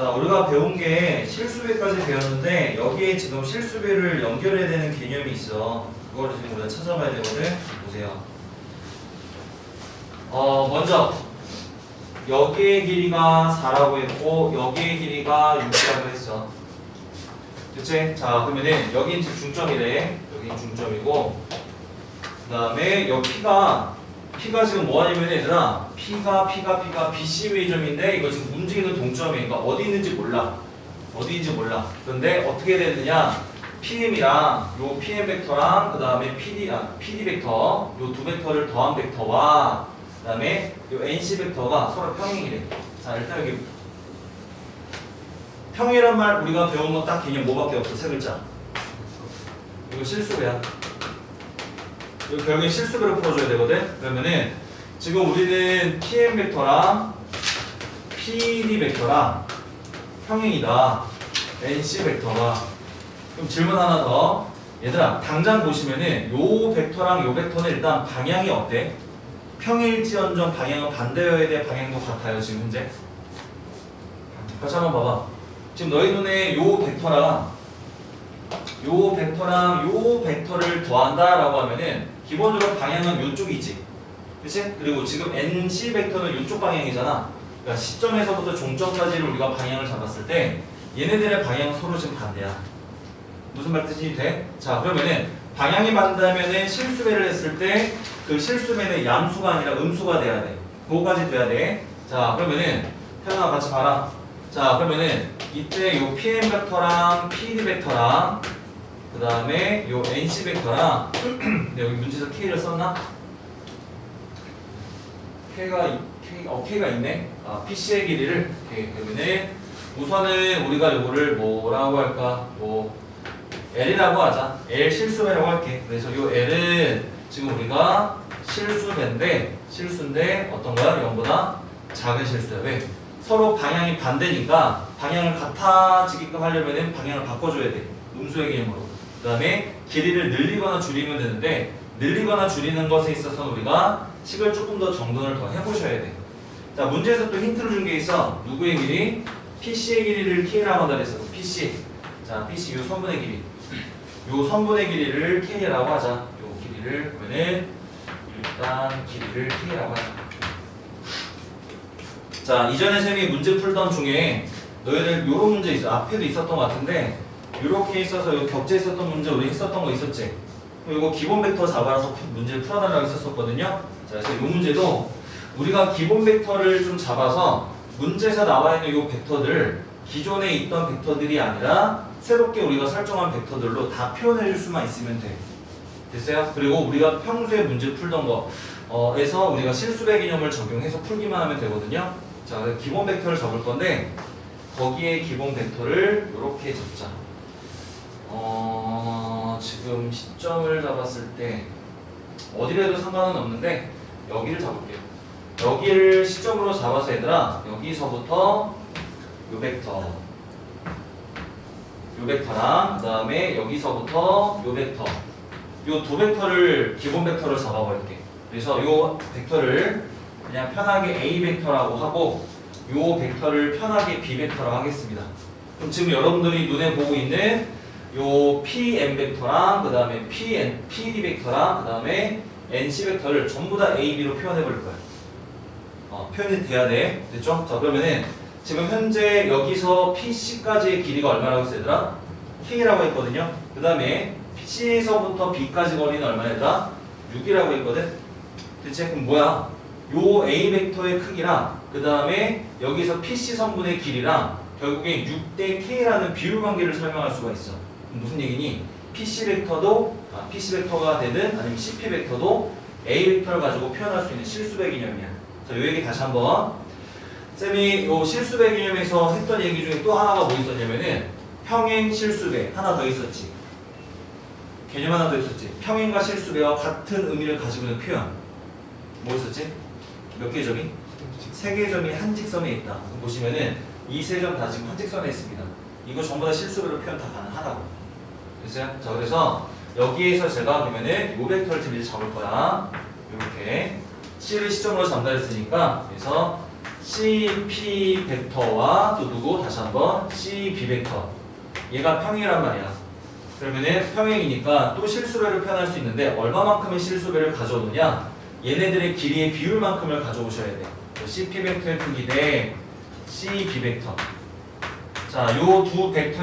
자, 우리가 배운 게 실수배까지 배웠는데 여기에 지금 실수배를 연결해야 되는 개념이 있어. 그거를 지금 우리가 찾아봐야 되거든. 보세요. 어, 먼저 여기의 길이가 4라고 했고 여기의 길이가 6이라고 했어. 그치? 자, 그러면은 여긴 지금 중점이래. 여긴 중점이고 그 다음에 여기 P가 P가 지금 뭐하냐면 얘들아 P가 P가 P가 BC 점인데 이거 지금 움직이는 동점이니까 그러니까 어디 있는지 몰라. 어디 있는지 몰라. 그런데 어떻게 되느냐? PM이랑 요 PM 벡터랑 그 다음에 PD, 아, PD 벡터 요 두 벡터를 더한 벡터와 그 다음에 요 NC 벡터가 서로 평행이래. 자 일단 여기 평이란 말 우리가 배운 거 딱 개념 뭐밖에 없어? 세 글자. 이거 실수배야 이거 결국엔 실수배로 풀어줘야 되거든? 그러면은 지금 우리는 PM 벡터랑 PD 벡터랑 평행이다. NC 벡터가. 그럼 질문 하나 더. 얘들아 당장 보시면은 요 벡터랑 요 벡터는 일단 방향이 어때? 평일지언정 방향은 반대여야 돼 방향도 같아요 지금 현재? 다시 한번 봐봐. 지금 너희 눈에 요 벡터랑 요 벡터랑 요 벡터를 더한다라고 하면은 기본적으로 방향은 요쪽이지. 그치? 그리고 지금 NC 벡터는 요쪽 방향이잖아. 그러니까 시점에서부터 종점까지를 우리가 방향을 잡았을 때 얘네들의 방향은 서로 지금 반대야. 무슨 말 뜻이 돼? 자, 그러면은 방향이 반대면은 실수배를 했을 때 그 실수배는 양수가 아니라 음수가 돼야 돼. 그거까지 돼야 돼. 자, 그러면은 태연아 같이 봐라. 자, 그러면은 이때 요 PM 벡터랑 PD 벡터랑 그 다음에 요 NC 벡터랑 여기 문제에서 K를 썼나? K가 이- K 어 K가 있네. 아 PC의 길이를 K 그러면은 우선은 우리가 요거를 뭐라고 할까? 뭐 L이라고 하자. L 실수배라고 할게. 그래서 요 L은 지금 우리가 실수배인데 실수인데 어떤 거야? 0보다 작은 실수야. 왜? 서로 방향이 반대니까 방향을 같아지게끔 하려면은 방향을 바꿔줘야 돼. 음수의 개념으로. 그 다음에 길이를 늘리거나 줄이면 되는데 늘리거나 줄이는 것에 있어서는 우리가 식을 조금 더 정돈을 더 해보셔야 돼. 자 문제에서 또 힌트를 준 게 있어. 누구의 길이? PC의 길이를 K라고 한다 그랬어. PC. 자 PC 요 선분의 길이. 요 선분의 길이를 K라고 하자. 요 길이를 그러면은 일단 길이를 K라고 하자. 자 이전에 쌤이 문제 풀던 중에 너희들 요런 문제 있어. 앞에도 있었던 것 같은데 이렇게 있어서 요 격제 있었던 문제 우리 했었던 거 있었지? 이거 기본 벡터 잡아서 문제를 풀어달라고 했었거든요. 자, 그래서 이 문제도 우리가 기본 벡터를 좀 잡아서 문제에서 나와 있는 이 벡터들 기존에 있던 벡터들이 아니라 새롭게 우리가 설정한 벡터들로 다 표현해 줄 수만 있으면 돼. 됐어요? 그리고 우리가 평소에 문제 풀던 거에서 우리가 실수배 개념을 적용해서 풀기만 하면 되거든요. 자, 기본 벡터를 적을 건데 거기에 기본 벡터를 이렇게 잡자. 어, 지금 시점을 잡았을 때 어디를 해도 상관은 없는데 여기를 잡을게요. 여기를 시점으로 잡아서 얘들아 여기서부터 요 벡터 요 벡터랑 그 다음에 여기서부터 요 벡터 요 두 벡터를 기본 벡터로 잡아버릴게. 그래서 요 벡터를 그냥 편하게 A 벡터라고 하고 요 벡터를 편하게 B 벡터라고 하겠습니다. 그럼 지금 여러분들이 눈에 보고 있는 요 PM 벡터랑 그 다음에 PN, PD 벡터랑 그 다음에 NC 벡터를 전부 다 A, B로 표현해 버릴 거야. 어, 표현이 돼야 돼. 됐죠? 자 그러면은 지금 현재 여기서 PC까지의 길이가 얼마라고 했어 얘들아? K라고 했거든요. 그 다음에 C에서부터 B까지 거리는 얼마 얘들아? 6이라고 했거든. 대체 그럼 뭐야? 요 A 벡터의 크기랑 그 다음에 여기서 PC 선분의 길이랑 결국에 6대 K라는 비율 관계를 설명할 수가 있어. 무슨 얘기니? PC 벡터도 아, PC 벡터가 되든 아니면 CP 벡터도 A 벡터를 가지고 표현할 수 있는 실수배 개념이야. 자, 요 얘기 다시 한번. 쌤이 요 실수배 개념에서 했던 얘기 중에 또 하나가 뭐 있었냐면은 평행 실수배 하나 더 있었지. 개념 하나 더 있었지. 평행과 실수배와 같은 의미를 가지고 있는 표현. 뭐 있었지? 몇 개의 점이? 세 개의 점이 한 직선에 있다. 보시면은 이 세 점 다 지금 한 직선에 있습니다. 이거 전부 다 실수배로 표현 다 가능하다고. 됐어요? 자, 그래서 여기에서 제가 그러면은 요 벡터를 지금 이제 잡을 거야. 이렇게 C를 시점으로 잡다 했으니까 그래서 CP 벡터와 또 누구 다시 한번 CB 벡터 얘가 평이란 말이야. 그러면은 평행이니까 또 실수배를 표현할 수 있는데 얼마만큼의 실수배를 가져오느냐? 얘네들의 길이의 비율만큼을 가져오셔야 돼. CP 벡터의 크기 대 CB 벡터. 자, 요 두 벡터